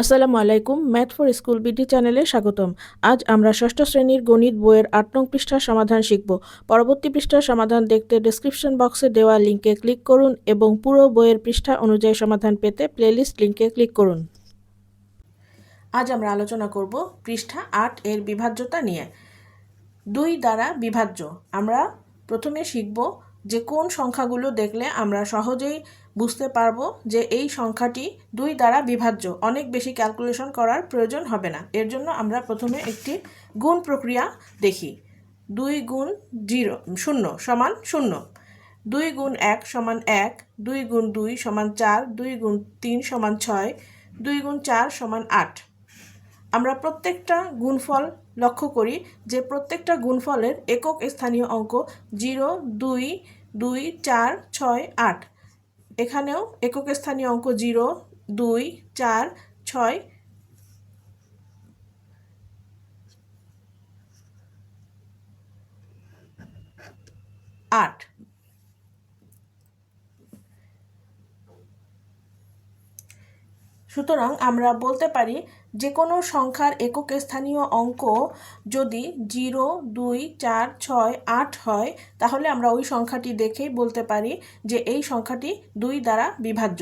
আসসালামু আলাইকুম, math for school BD চ্যানেলে স্বাগতম। আজ আমরা ষষ্ঠ শ্রেণির গণিত বইয়ের আট নং পৃষ্ঠার সমাধান শিখব। পরবর্তী পৃষ্ঠার সমাধান দেখতে ডেসক্রিপশন বক্সে দেওয়া লিঙ্কে ক্লিক করুন এবং পুরো বইয়ের পৃষ্ঠা অনুযায়ী সমাধান পেতে প্লেলিস্ট লিঙ্কে ক্লিক করুন। আজ আমরা আলোচনা করব পৃষ্ঠা আট এর বিভাজ্যতা নিয়ে। দুই দ্বারা বিভাজ্য। আমরা প্রথমে শিখব যে কোন সংখ্যাগুলো দেখলে আমরা সহজেই বুঝতে পারব যে এই সংখ্যাটি দুই দ্বারা বিভাজ্য। অনেক বেশি ক্যালকুলেশন করার প্রয়োজন হবে না। এর জন্য আমরা প্রথমে একটি গুণ প্রক্রিয়া দেখি। দুই গুণ জিরো, শূন্য সমান শূন্য। দুই গুণ এক সমান এক, দুই গুণ দুই সমান চার, দুই গুণ তিন সমান ছয়, দুই গুণ চার সমান আট। আমরা প্রত্যেকটা গুণফল লক্ষ্য করি যে প্রত্যেকটা গুণফলের একক স্থানীয় অঙ্ক জিরো, দুই দুই চার ছয় আট। এখানেও একক স্থানীয় অঙ্ক জিরো দুই চার ছয়। আট। সুতরাং আমরা বলতে পারি যে কোনো সংখ্যার একক স্থানীয় অঙ্ক যদি জিরো, দুই, চার, ছয়, আট হয়, তাহলে আমরা ওই সংখ্যাটি দেখেই বলতে পারি যে এই সংখ্যাটি দুই দ্বারা বিভাজ্য।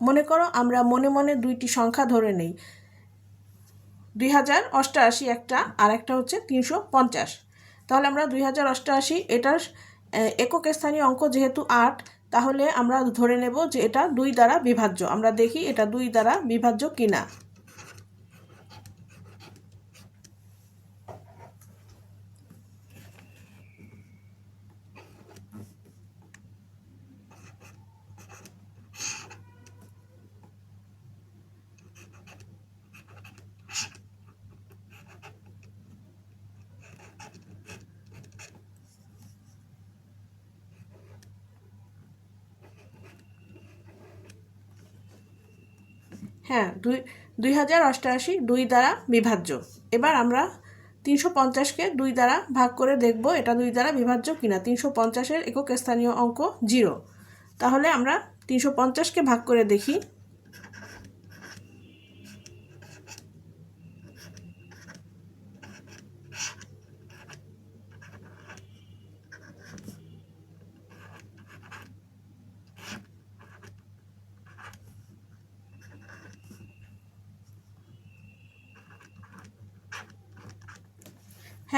মনে করো আমরা মনে মনে দুইটি সংখ্যা ধরে নেই। দুই হাজার অষ্টআশি একটা আর একটা হচ্ছে তিনশো পঞ্চাশ। তাহলে আমরা দুই হাজার অষ্টআশি এটার একক স্থানীয় অঙ্ক যেহেতু আট, তাহলে আমরা ধরে নেব যে এটা দুই দ্বারা বিভাজ্য। আমরা দেখি এটা দুই দ্বারা বিভাজ্য কিনা। হ্যাঁ দুই দুই হাজার অষ্টআশি দুই দ্বারা বিভাজ্য। এবার আমরা তিনশো পঞ্চাশকে দুই দ্বারা ভাগ করে দেখব এটা দুই দ্বারা বিভাজ্য কিনা। তিনশো পঞ্চাশের একক স্থানীয় অঙ্ক জিরো। তাহলে আমরা তিনশো পঞ্চাশকে ভাগ করে দেখি।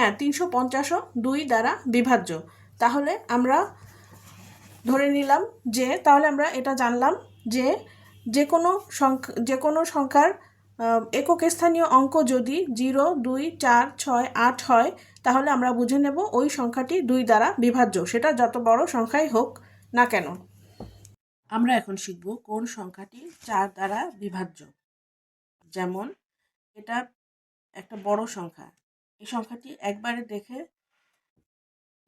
হ্যাঁ তিনশো পঞ্চাশও দুই দ্বারা বিভাজ্য। তাহলে আমরা ধরে নিলাম যে, তাহলে আমরা এটা জানলাম যে যে কোনো সংখ্যা যে কোনো সংখ্যার একক স্থানীয় অঙ্ক যদি জিরো, দুই, চার, ছয়, আট হয়, তাহলে আমরা বুঝে নেব ওই সংখ্যাটি দুই দ্বারা বিভাজ্য। সেটা যত বড় সংখ্যাই হোক না কেন। আমরা এখন শিখব কোন সংখ্যাটি চার দ্বারা বিভাজ্য। যেমন, এটা একটা বড় সংখ্যা। এই সংখ্যাটি একবারে দেখে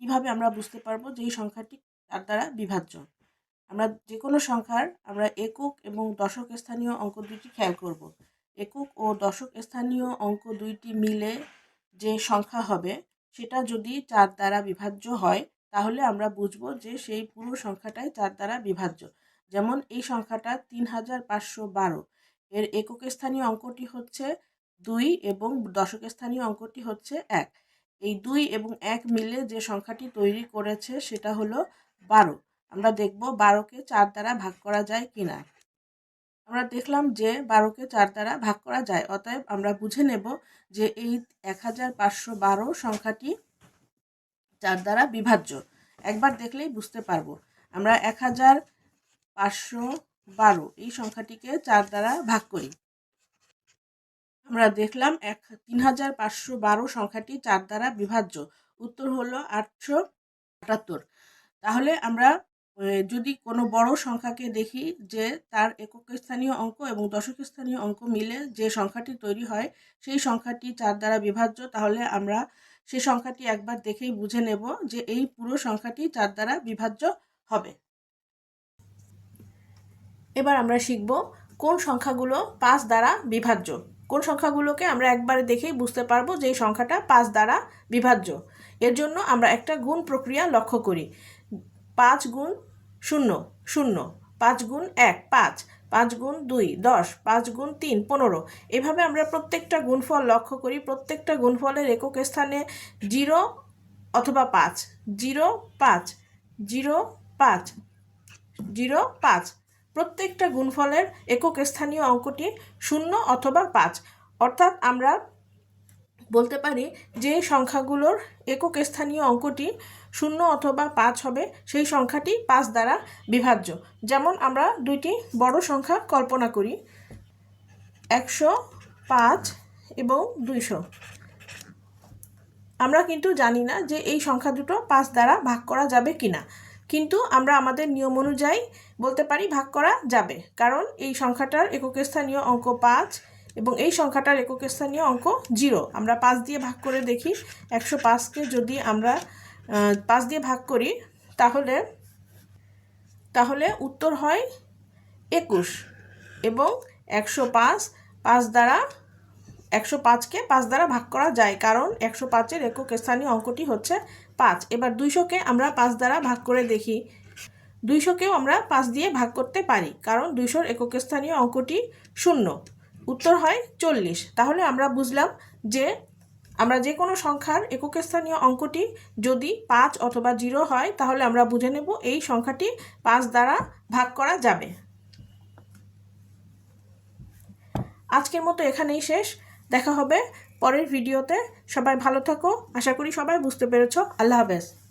কীভাবে আমরা বুঝতে পারব যে এই সংখ্যাটি চার দ্বারা বিভাজ্য? আমরা যে কোনো সংখ্যার আমরা একক এবং দশক স্থানীয় অঙ্ক দুইটি খেয়াল করব। একক ও দশক স্থানীয় অঙ্ক দুইটি মিলে যে সংখ্যা হবে, সেটা যদি চার দ্বারা বিভাজ্য হয়, তাহলে আমরা বুঝব যে সেই পুরো সংখ্যাটাই চার দ্বারা বিভাজ্য। যেমন এই সংখ্যাটা তিন হাজার পাঁচশো বারো। এর একক স্থানীয় অঙ্কটি হচ্ছে দুই এবং দশকের স্থানীয় অঙ্কটি হচ্ছে এক। এই দুই এবং এক মিলে যে সংখ্যাটি তৈরি করেছে সেটা হলো বারো। আমরা দেখব বারোকে চার দ্বারা ভাগ করা যায় কিনা আমরা দেখলাম যে বারোকে চার দ্বারা ভাগ করা যায়। অতএব আমরা বুঝে নেব যে এই এক হাজার পাঁচশো বারো সংখ্যাটি চার দ্বারা বিভাজ্য। একবার দেখলেই বুঝতে পারব। আমরা এক হাজার পাঁচশো বারো এই সংখ্যাটিকে চার দ্বারা ভাগ করি। আমরা দেখলাম এক তিন হাজার পাঁচশো বারো সংখ্যাটি চার দ্বারা বিভাজ্য। উত্তর হলো আটশো আটাত্তর। তাহলে আমরা যদি কোনো বড় সংখ্যাকে দেখি যে তার একক স্থানীয় অঙ্ক এবং দশক স্থানীয় অঙ্ক মিলে যে সংখ্যাটি তৈরি হয়, সেই সংখ্যাটি চার দ্বারা বিভাজ্য, তাহলে আমরা সেই সংখ্যাটি একবার দেখেই বুঝে নেব যে এই পুরো সংখ্যাটি চার দ্বারা বিভাজ্য হবে। এবার আমরা শিখব কোন সংখ্যাগুলো পাঁচ দ্বারা বিভাজ্য। কোন সংখ্যাগুলোকে আমরা একবারে দেখেই বুঝতে পারব যে এই সংখ্যাটা পাঁচ দ্বারা বিভাজ্য। এর জন্য আমরা একটা গুণ প্রক্রিয়া লক্ষ্য করি। পাঁচ গুণ শূন্য শূন্য, পাঁচ গুণ এক, পাঁচ পাঁচ গুণ দুই, দশ, পাঁচ গুণ তিন, পনেরো। এভাবে আমরা প্রত্যেকটা গুণফল লক্ষ্য করি, প্রত্যেকটা গুণফলের একক স্থানে জিরো অথবা পাঁচ, জিরো পাঁচ জিরো পাঁচ জিরো, পাঁচ। প্রত্যেকটা গুণফলের একক স্থানীয় অঙ্কটি শূন্য অথবা পাঁচ। অর্থাৎ আমরা বলতে পারি যে সংখ্যাগুলোর একক স্থানীয় অঙ্কটি শূন্য অথবা পাঁচ হবে, সেই সংখ্যাটি পাঁচ দ্বারা বিভাজ্য। যেমন আমরা দুইটি বড় সংখ্যা কল্পনা করি, একশো, পাঁচ এবং দুইশো। আমরা কিন্তু জানি না যে এই সংখ্যা দুটো পাঁচ দ্বারা ভাগ করা যাবে কিনা। কিন্তু আমরা আমাদের নিয়ম অনুযায়ী বলতে পারি ভাগ করা যাবে। কারণ এই সংখ্যাটার একক স্থানীয় অঙ্ক পাঁচ এবং এই সংখ্যাটার একক স্থানীয় অঙ্ক জিরো। আমরা পাঁচ দিয়ে ভাগ করে দেখি, একশো পাঁচকে যদি আমরা পাঁচ দিয়ে ভাগ করি, তাহলে তাহলে উত্তর হয় একুশ এবং একশো পাঁচ পাঁচ দ্বারা, একশো পাঁচকে পাঁচ দ্বারা ভাগ করা যায়। কারণ একশো পাঁচের একক স্থানীয় অঙ্কটি হচ্ছে পাঁচ। এবার দুইশোকে আমরা পাঁচ দ্বারা ভাগ করে দেখি দুইশোকেও আমরা পাঁচ দিয়ে ভাগ করতে পারি, কারণ দুইশোর একক স্থানীয় অঙ্কটি শূন্য। উত্তর হয় চল্লিশ। তাহলে আমরা বুঝলাম যে আমরা যে কোনো সংখ্যার একক স্থানীয় অঙ্কটি যদি পাঁচ অথবা জিরো হয়, তাহলে আমরা বুঝে নেব এই সংখ্যাটি পাঁচ দ্বারা ভাগ করা যাবে। আজকের মতো এখানেই শেষ। দেখা হবে পরের ভিডিওতে। সবাই ভালো থাকো। আশা করি সবাই বুঝতে পেরেছ। আল্লাহ হাফেজ।